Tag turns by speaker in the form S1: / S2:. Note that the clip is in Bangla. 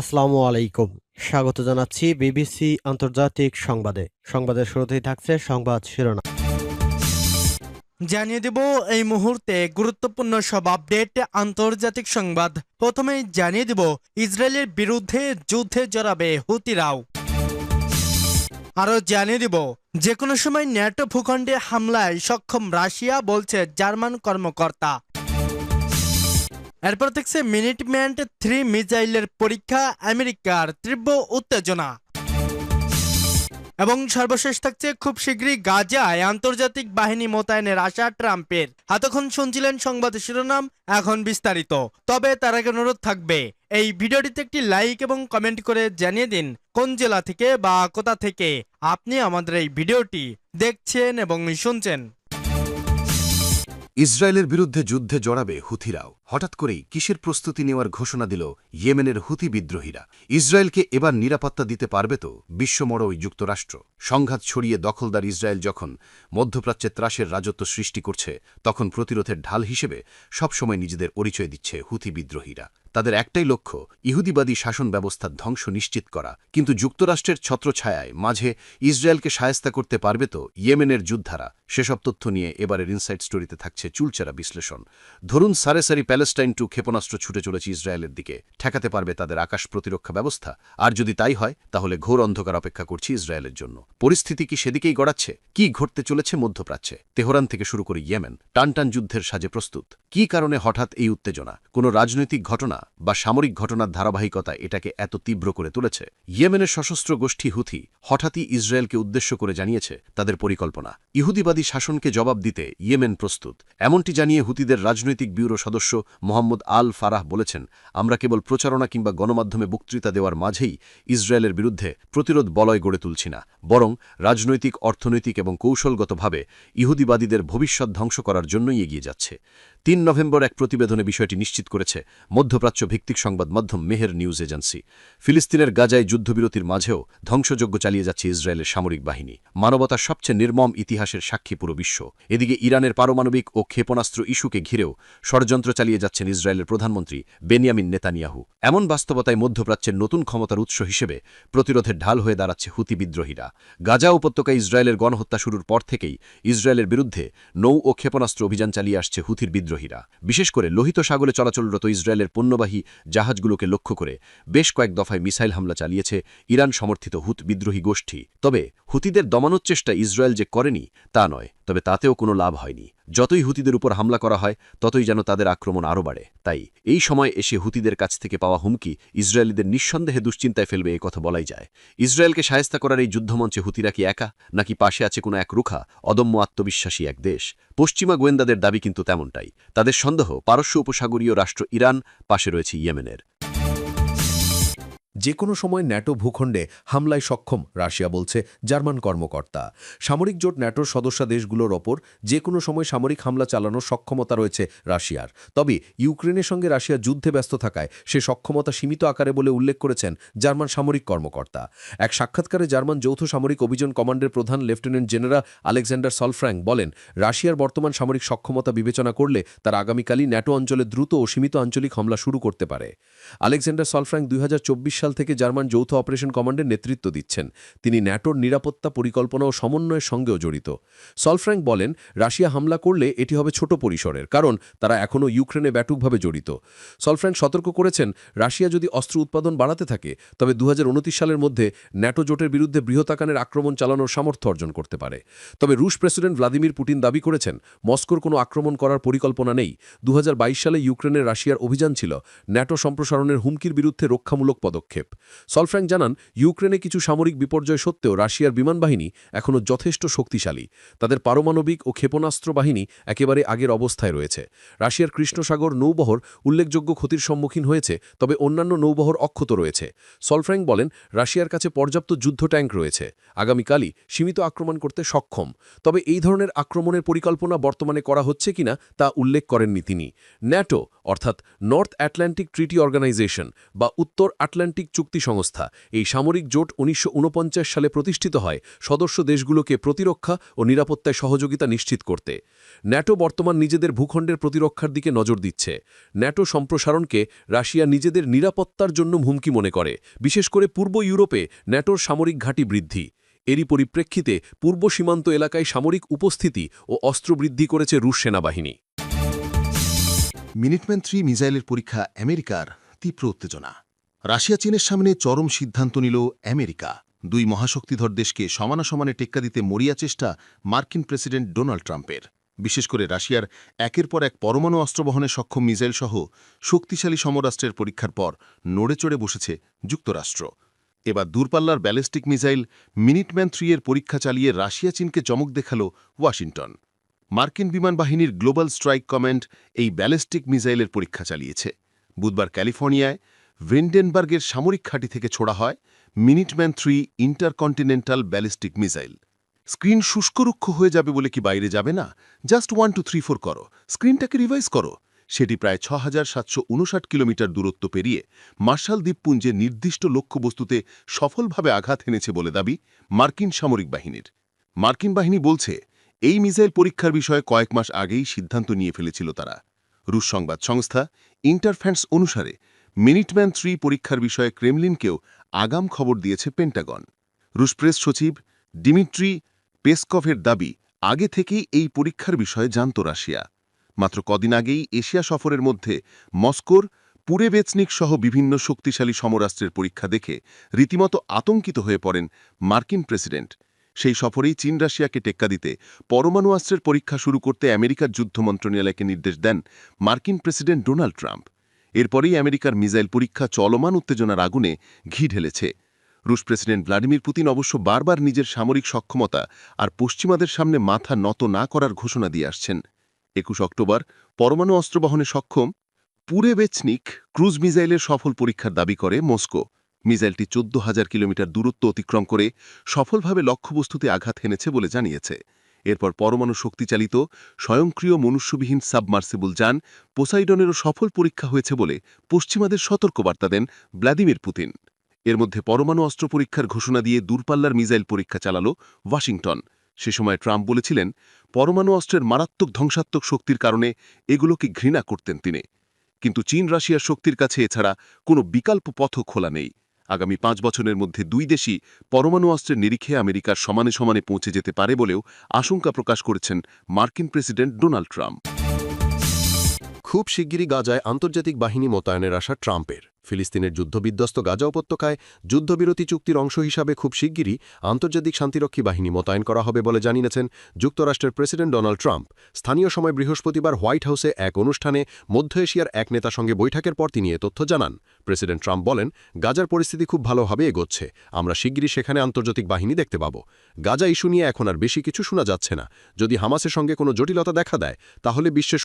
S1: আসসালামু আলাইকুম স্বাগত জানাচ্ছি বিবিসি আন্তর্জাতিক সংবাদে সংবাদের শুরুতেই থাকছে সংবাদ শিরোনাম
S2: জানিয়ে দেব এই মুহূর্তে গুরুত্বপূর্ণ সব আপডেট আন্তর্জাতিক সংবাদ প্রথমে জানিয়ে দেব ইসরায়েলের বিরুদ্ধে যুদ্ধে জড়াবে হুতিরাও আরও জানিয়ে দেব যে কোনো সময় ন্যাটো ভূখণ্ডে হামলায় সক্ষম রাশিয়া বলছে জার্মান কর্মকর্তা এরপর দেখছে ম্যান্ট থ্রি মিজাইলের পরীক্ষা আমেরিকার তীব্র উত্তেজনা এবং সর্বশেষ থাকছে খুব শীঘ্রই গাজায় আন্তর্জাতিক বাহিনী মোতায়েনের আশা ট্রাম্পের হাতক্ষণ শুনছিলেন সংবাদ শিরোনাম এখন বিস্তারিত তবে তার আগে অনুরোধ থাকবে এই ভিডিওটিতে একটি লাইক এবং কমেন্ট করে জানিয়ে দিন কোন জেলা থেকে বা কোথা থেকে আপনি আমাদের এই ভিডিওটি দেখছেন এবং শুনছেন
S3: ইসরায়েলের বিরুদ্ধে যুদ্ধে জড়াবে হুথিরাও হঠাৎ করেই কিসের প্রস্তুতি নেওয়ার ঘোষণা দিল ইয়েমেনের হুথি বিদ্রোহীরা ইসরায়েলকে এবার নিরাপত্তা দিতে পারবে তো বিশ্বমড় ওই যুক্তরাষ্ট্র সংঘাত ছড়িয়ে দখলদার ইসরায়েল যখন মধ্যপ্রাচ্যে ত্রাসের রাজত্ব সৃষ্টি করছে তখন প্রতিরোধের ঢাল হিসেবে সবসময় নিজেদের পরিচয় দিচ্ছে হুথি বিদ্রোহীরা তাদের একটাই লক্ষ্য ইহুদিবাদী শাসন ব্যবস্থার ধ্বংস নিশ্চিত করা কিন্তু যুক্তরাষ্ট্রের ছত্রছায়ায় মাঝে ইসরায়েলকে সায়স্তা করতে পারবে তো ইয়েমেনের যুদ্ধারা সেসব তথ্য নিয়ে এবারের ইনসাইট স্টোরিতে থাকছে চুলচেরা বিশ্লেষণ ধরুন সারেসারি প্যালেস্টাইন টু ক্ষেপণাস্ত্র ছুটে চলেছে ইসরায়েলের দিকে ঠেকাতে পারবে তাদের আকাশ প্রতিরক্ষা ব্যবস্থা আর যদি তাই হয় তাহলে ঘোর অন্ধকার অপেক্ষা করছে ইসরায়েলের জন্য পরিস্থিতি কি সেদিকেই গড়াচ্ছে কি ঘটতে চলেছে মধ্যপ্রাচ্যে তেহরান থেকে শুরু করে ইয়েমেন টানটান যুদ্ধের সাজে প্রস্তুত কি কারণে হঠাৎ এই উত্তেজনা কোনো রাজনৈতিক ঘটনা বা সামরিক ঘটনার ধারাবাহিকতা এটাকে এত তীব্র করে তুলেছে ইয়েমেনের সশস্ত্র গোষ্ঠী হুথি হঠাৎই ইসরায়েলকে উদ্দেশ্য করে জানিয়েছে তাদের পরিকল্পনা ইহুদিবাদী শাসনকে জবাব দিতে ইয়েমেন প্রস্তুত এমনটি জানিয়ে হুতিদের রাজনৈতিক ব্যুরো সদস্য মোহাম্মদ আল ফারাহ বলেছেন আমরা কেবল প্রচারণা কিংবা গণমাধ্যমে বক্তৃতা দেওয়ার মাঝেই ইসরায়েলের বিরুদ্ধে প্রতিরোধ বলয় গড়ে তুলছি না বরং রাজনৈতিক অর্থনৈতিক এবং কৌশলগতভাবে ইহুদিবাদীদের ভবিষ্যৎ ধ্বংস করার জন্যই এগিয়ে যাচ্ছে তিন নভেম্বর এক প্রতিবেদনে বিষয়টি নিশ্চিত করেছে মধ্যপ্রাচ্য ভিত্তিক সংবাদ মাধ্যম মেহের নিউজ এজেন্সি ফিলিস্তিনের গাজায় যুদ্ধবিরতির মাঝেও ধ্বংসযজ্ঞ চালিয়ে যাচ্ছে ইসরায়েলের সামরিক বাহিনী মানবতার সবচেয়ে নির্মম ইতিহাসের সাক্ষী পুরো বিশ্ব এদিকে ইরানের পারমাণবিক ও ক্ষেপণাস্ত্র ইস্যুকে ঘিরেও ষড়যন্ত্র চালিয়ে যাচ্ছেন ইসরায়েলের প্রধানমন্ত্রী বেনিয়ামিন নেতানিয়াহু এমন বাস্তবতায় মধ্যপ্রাচ্যের নতুন ক্ষমতার উৎস হিসেবে প্রতিরোধের ঢাল হয়ে দাঁড়াচ্ছে হুতি বিদ্রোহীরা গাজা উপত্যকায় ইসরায়েলের গণহত্যা শুরুর পর থেকেই ইসরায়েলের বিরুদ্ধে নৌ ও ক্ষেপণাস্ত্র অভিযান চালিয়ে আসছে হুথির বিদ্রোহ বিদ্রোহীরা বিশেষ করে লোহিত সাগরে চলাচলরত ইসরায়েলের পণ্যবাহী জাহাজগুলোকে লক্ষ্য করে বেশ কয়েক দফায় মিসাইল হামলা চালিয়েছে ইরান সমর্থিত হুত বিদ্রোহী গোষ্ঠী তবে হুতিদের দমানোর চেষ্টা ইসরায়েল যে করেনি তা নয় তবে তাতেও কোনো লাভ হয়নি যতই হুতিদের উপর হামলা করা হয় ততই যেন তাদের আক্রমণ আরও বাড়ে তাই এই সময় এসে হুতিদের কাছ থেকে পাওয়া হুমকি ইসরায়েলিদের নিঃসন্দেহে দুশ্চিন্তায় ফেলবে এ কথা বলাই যায় ইসরায়েলকে সায়স্তা করার এই যুদ্ধমঞ্চে হুতিরা কি একা নাকি পাশে আছে কোনো এক রুখা অদম্য আত্মবিশ্বাসী এক দেশ পশ্চিমা গোয়েন্দাদের দাবি কিন্তু তেমনটাই তাদের সন্দেহ পারস্য উপসাগরীয় রাষ্ট্র ইরান পাশে রয়েছে ইয়েমেনের
S4: যে কোনো সময় ন্যাটো ভূখণ্ডে হামলায় সক্ষম রাশিয়া বলছে জার্মান কর্মকর্তা সামরিক জোট ন্যাটোর সদস্য দেশগুলোর ওপর যে কোনো সময় সামরিক হামলা চালানোর সক্ষমতা রয়েছে রাশিয়ার তবে ইউক্রেনের সঙ্গে রাশিয়া যুদ্ধে ব্যস্ত থাকায় সে সক্ষমতা সীমিত আকারে বলে উল্লেখ করেছেন জার্মান সামরিক কর্মকর্তা এক সাক্ষাৎকারে জার্মান যৌথ সামরিক অভিযান কমান্ডের প্রধান লেফটেন্যান্ট জেনারেল আলেকজান্ডার সলফ্র্যাঙ্ক বলেন রাশিয়ার বর্তমান সামরিক সক্ষমতা বিবেচনা করলে তার আগামীকালই ন্যাটো অঞ্চলে দ্রুত ও সীমিত আঞ্চলিক হামলা শুরু করতে পারে আলেকজান্ডার সলফ্রাঙ্ক দুই সাল থেকে জার্মান যৌথ অপারেশন কমান্ডের নেতৃত্ব দিচ্ছেন তিনি ন্যাটোর নিরাপত্তা পরিকল্পনা ও সমন্বয়ের সঙ্গেও জড়িত সলফ্র্যাঙ্ক বলেন রাশিয়া হামলা করলে এটি হবে ছোট পরিসরের কারণ তারা এখনও ইউক্রেনে ব্যাটুকভাবে জড়িত সলফ্রাঙ্ক সতর্ক করেছেন রাশিয়া যদি অস্ত্র উৎপাদন বাড়াতে থাকে তবে দু সালের মধ্যে ন্যাটো জোটের বিরুদ্ধে বৃহতাকানের আক্রমণ চালানোর সামর্থ্য অর্জন করতে পারে তবে রুশ প্রেসিডেন্ট ভ্লাদিমির পুটিন দাবি করেছেন মস্কোর কোনো আক্রমণ করার পরিকল্পনা নেই দু সালে ইউক্রেনের রাশিয়ার অভিযান ছিল ন্যাটো সম্প্রসারণ ধরনের হুমকির বিরুদ্ধে রক্ষামূলক পদক্ষেপ সলফ্র্যাঙ্ক জানান ইউক্রেনে কিছু সামরিক বিপর্যয় সত্ত্বেও রাশিয়ার বিমান বাহিনী এখনও যথেষ্ট শক্তিশালী তাদের পারমাণবিক ও ক্ষেপণাস্ত্র বাহিনী একেবারে আগের অবস্থায় রয়েছে রাশিয়ার কৃষ্ণসাগর নৌবহর উল্লেখযোগ্য ক্ষতির সম্মুখীন হয়েছে তবে অন্যান্য নৌবহর অক্ষত রয়েছে সলফ্র্যাঙ্ক বলেন রাশিয়ার কাছে পর্যাপ্ত যুদ্ধ ট্যাঙ্ক রয়েছে আগামীকালই সীমিত আক্রমণ করতে সক্ষম তবে এই ধরনের আক্রমণের পরিকল্পনা বর্তমানে করা হচ্ছে কিনা তা উল্লেখ করেননি তিনি ন্যাটো অর্থাৎ North Atlantic Treaty organ organization বা উত্তর আটলান্টিক চুক্তি সংস্থা এই সামরিক জোট উনিশশো সালে প্রতিষ্ঠিত হয় সদস্য দেশগুলোকে প্রতিরক্ষা ও নিরাপত্তায় সহযোগিতা নিশ্চিত করতে ন্যাটো বর্তমান নিজেদের ভূখণ্ডের প্রতিরক্ষার দিকে নজর দিচ্ছে ন্যাটো সম্প্রসারণকে রাশিয়া নিজেদের নিরাপত্তার জন্য হুমকি মনে করে বিশেষ করে পূর্ব ইউরোপে ন্যাটোর সামরিক ঘাঁটি বৃদ্ধি এরই পরিপ্রেক্ষিতে পূর্ব সীমান্ত এলাকায় সামরিক উপস্থিতি ও অস্ত্র বৃদ্ধি করেছে রুশ সেনাবাহিনী
S5: মিনিটম্যান থ্রি মিজাইলের পরীক্ষা আমেরিকার তীব্র উত্তেজনা রাশিয়া চীনের সামনে চরম সিদ্ধান্ত নিল আমেরিকা দুই মহাশক্তিধর দেশকে সমানাসমানে টেক্কা দিতে মরিয়া চেষ্টা মার্কিন প্রেসিডেন্ট ডোনাল্ড ট্রাম্পের বিশেষ করে রাশিয়ার একের পর এক পরমাণু অস্ত্র বহনে সক্ষম মিসাইল সহ শক্তিশালী সমরাষ্ট্রের পরীক্ষার পর নড়ে চড়ে বসেছে যুক্তরাষ্ট্র এবার দূরপাল্লার ব্যালিস্টিক মিসাইল মিনিটম্যান থ্রি এর পরীক্ষা চালিয়ে রাশিয়া চীনকে চমক দেখাল ওয়াশিংটন মার্কিন বিমান বাহিনীর গ্লোবাল স্ট্রাইক কমান্ড এই ব্যালিস্টিক মিসাইলের পরীক্ষা চালিয়েছে বুধবার ক্যালিফোর্নিয়ায় ভেন্ডেনবার্গের সামরিক খাঁটি থেকে ছোড়া হয় Minuteman three intercontinental ballistic missile screen শুষ্করুক্ষ হয়ে যাবে বলে কি বাইরে যাবে না just one two three four করো স্ক্রিনটাকে রিভাইজ করো সেটি প্রায় ছ কিলোমিটার দূরত্ব পেরিয়ে মার্শাল দ্বীপপুঞ্জে নির্দিষ্ট লক্ষ্যবস্তুতে সফলভাবে আঘাত হেনেছে বলে দাবি মার্কিন সামরিক বাহিনীর মার্কিন বাহিনী বলছে এই মিসাইল পরীক্ষার বিষয়ে কয়েক মাস আগেই সিদ্ধান্ত নিয়ে ফেলেছিল তারা রুশ সংবাদ সংস্থা ইন্টারফ্যান্স অনুসারে মিনিটম্যান থ্রি পরীক্ষার বিষয়ে ক্রেমলিনকেও আগাম খবর দিয়েছে পেন্টাগন রুশ প্রেস সচিব ডিমিট্রি পেসকভের দাবি আগে থেকেই এই পরীক্ষার বিষয়ে জানত রাশিয়া মাত্র কদিন আগেই এশিয়া সফরের মধ্যে মস্কোর পুরেবেচনিক সহ বিভিন্ন শক্তিশালী সমরাষ্ট্রের পরীক্ষা দেখে রীতিমতো আতঙ্কিত হয়ে পড়েন মার্কিন প্রেসিডেন্ট সেই সফরেই চীন রাশিয়াকে টেক্কা দিতে পরমাণু অস্ত্রের পরীক্ষা শুরু করতে আমেরিকার যুদ্ধ মন্ত্রণালয়কে নির্দেশ দেন মার্কিন প্রেসিডেন্ট ডোনাল্ড ট্রাম্প এরপরেই আমেরিকার মিসাইল পরীক্ষা চলমান উত্তেজনার আগুনে ঘি ঢেলেছে রুশ প্রেসিডেন্ট ভ্লাডিমির পুতিন অবশ্য বারবার নিজের সামরিক সক্ষমতা আর পশ্চিমাদের সামনে মাথা নত না করার ঘোষণা দিয়ে আসছেন একুশ অক্টোবর পরমাণু অস্ত্র বহনে সক্ষম পুরে বেচনিক ক্রুজ মিসাইলের সফল পরীক্ষার দাবি করে মস্কো মিসাইলটি চোদ্দ হাজার কিলোমিটার দূরত্ব অতিক্রম করে সফলভাবে লক্ষ্যবস্তুতে আঘাত হেনেছে বলে জানিয়েছে এরপর পরমাণু শক্তিচালিত স্বয়ংক্রিয় মনুষ্যবিহীন সাবমার্সিবল যান পোসাইডনেরও সফল পরীক্ষা হয়েছে বলে পশ্চিমাদের সতর্কবার্তা দেন ভ্লাদিমির পুতিন এর মধ্যে পরমাণু অস্ত্র পরীক্ষার ঘোষণা দিয়ে দূরপাল্লার মিসাইল পরীক্ষা চালাল ওয়াশিংটন সে সময় ট্রাম্প বলেছিলেন পরমাণু অস্ত্রের মারাত্মক ধ্বংসাত্মক শক্তির কারণে এগুলোকে ঘৃণা করতেন তিনি কিন্তু চীন রাশিয়ার শক্তির কাছে এছাড়া কোনো বিকল্প পথ খোলা নেই আগামী পাঁচ বছরের মধ্যে দুই দেশই পরমাণু অস্ত্রের নিরিখে আমেরিকার সমানে সমানে পৌঁছে যেতে পারে বলেও আশঙ্কা প্রকাশ করেছেন মার্কিন প্রেসিডেন্ট ডোনাল্ড ট্রাম্প
S6: খুব শিগগিরই গাজায় আন্তর্জাতিক বাহিনী মোতায়েনের আশা ট্রাম্পের ফিলিস্তিনের যুদ্ধবিধ্বস্ত গাজা উপত্যকায় যুদ্ধবিরতি চুক্তির অংশ হিসাবে খুব শিগগিরই আন্তর্জাতিক শান্তিরক্ষী বাহিনী মোতায়েন করা হবে বলে জানিয়েছেন যুক্তরাষ্ট্রের প্রেসিডেন্ট ডোনাল্ড ট্রাম্প স্থানীয় সময় বৃহস্পতিবার হোয়াইট হাউসে এক অনুষ্ঠানে মধ্য এশিয়ার এক নেতা সঙ্গে বৈঠকের পর তিনি এ তথ্য জানান প্রেসিডেন্ট ট্রাম্প বলেন গাজার পরিস্থিতি খুব ভালোভাবে এগোচ্ছে আমরা শিগগিরই সেখানে আন্তর্জাতিক বাহিনী দেখতে পাব গাজা ইস্যু নিয়ে এখন আর বেশি কিছু শোনা যাচ্ছে না যদি হামাসের সঙ্গে কোনো জটিলতা দেখা দেয় তাহলে বিশ্বের